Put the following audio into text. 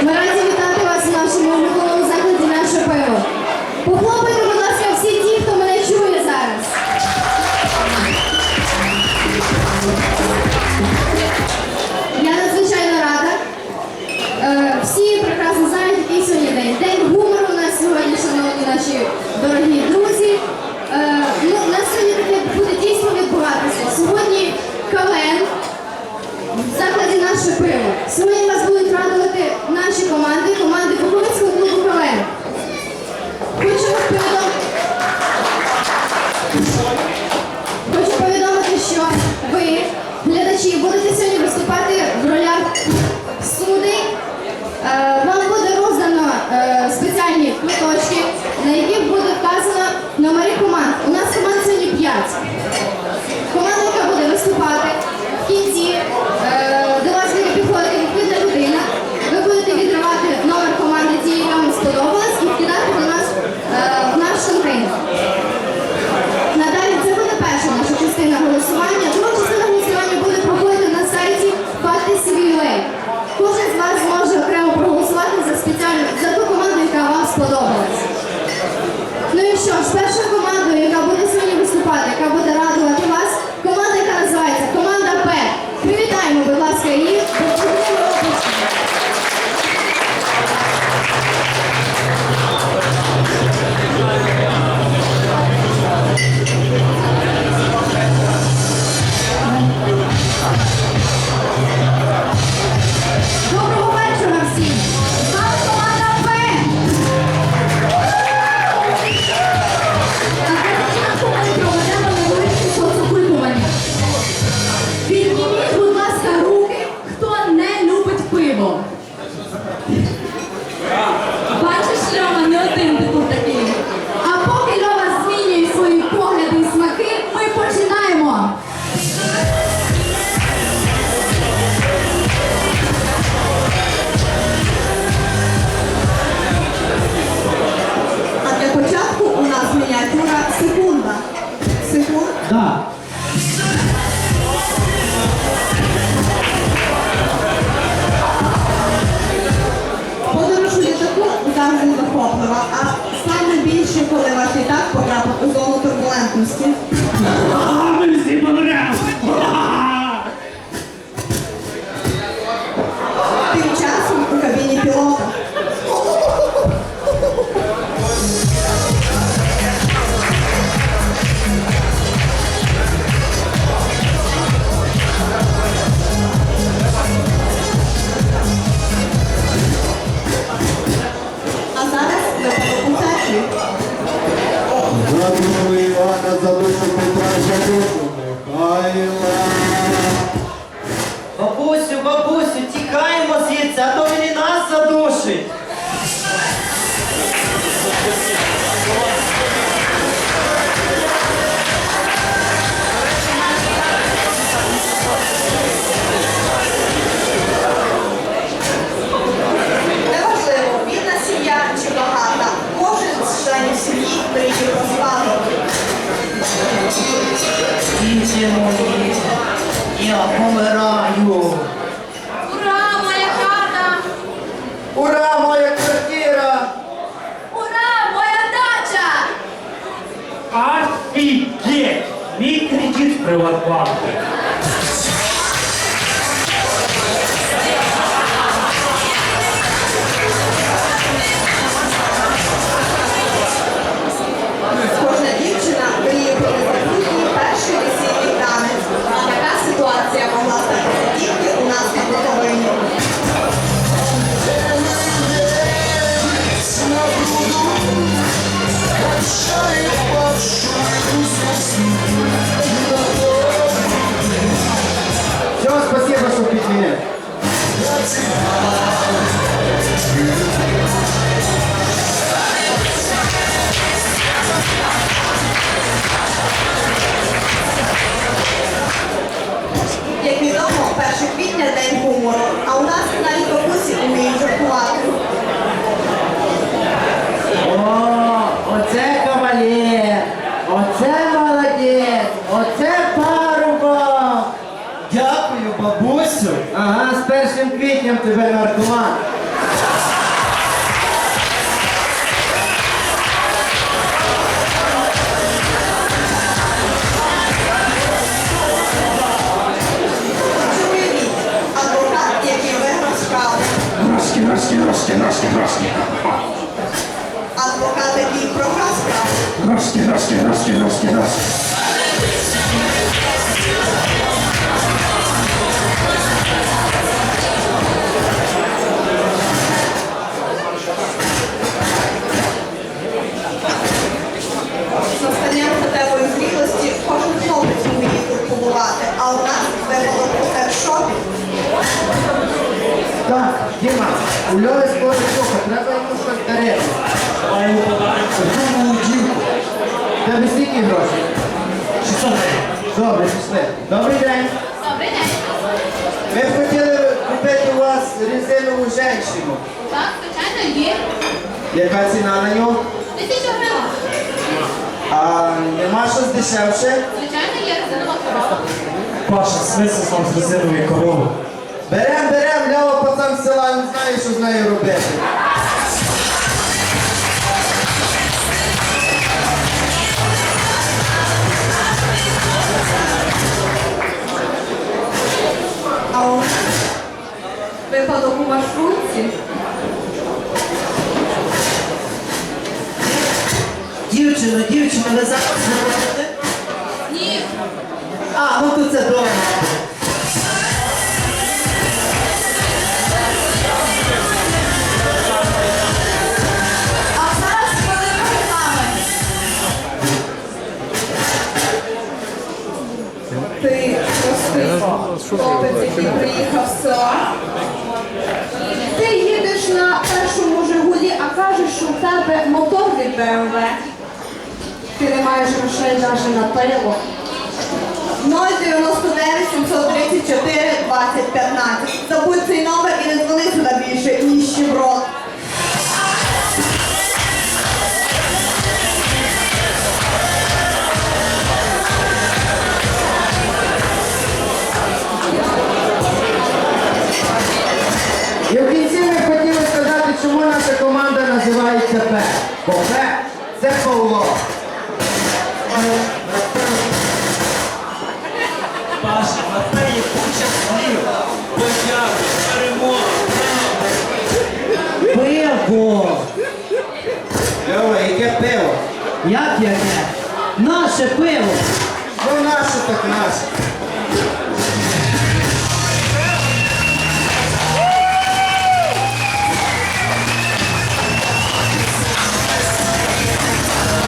Maraming поплива, а саме більше, коли ваш літак потрапив у зону турбулентності. Thank you. Скид в приватбанку. Ну, кожна дівчина вміє провести перший весільний. Така ситуація могла статися у нас на Буковині. ます。першим квітням тебе наркоман. Адвокат, який виграв справу. Грошки, грошки, грошки. Адвокат, який програв справу. Грошки, грошки, грошки, грошки. У Льови скоро трохи, треба йому щось дарити. Думаю, дівку. Тебе скільки грошей? 600 гривень. Добре, пішли. Добрий день. Добрий день. Ми б хотіли купити у вас резинову женщину. Так, звичайно, є. Яка ціна на нього? Тисячу гривень. А нема щось дешевше? Звичайно, є резинова корова. Паша, смисл з резинової корови. Берем, берем, ляво пацан з села не знає, що з нею робити. Випадок у маршрутці. Дівчино, дівчино, ви зараз заходите? Ні. А, ну то це добре. Хлопець, який приїхав з села. Ти їдеш на першому Жигулі, а кажеш, що в тебе мотор від БМВ. Ти не маєш грошей навіть на пиво. 099 734 2015. Забудь цей номер і не дзвони сюди більше, ніщеброд. І П. Бо П це Павло. Паша, на те є куча слів. Подяку, перемога. Пиво! Льова, яке пиво? Як яке? Наше пиво! Ну наше так наше.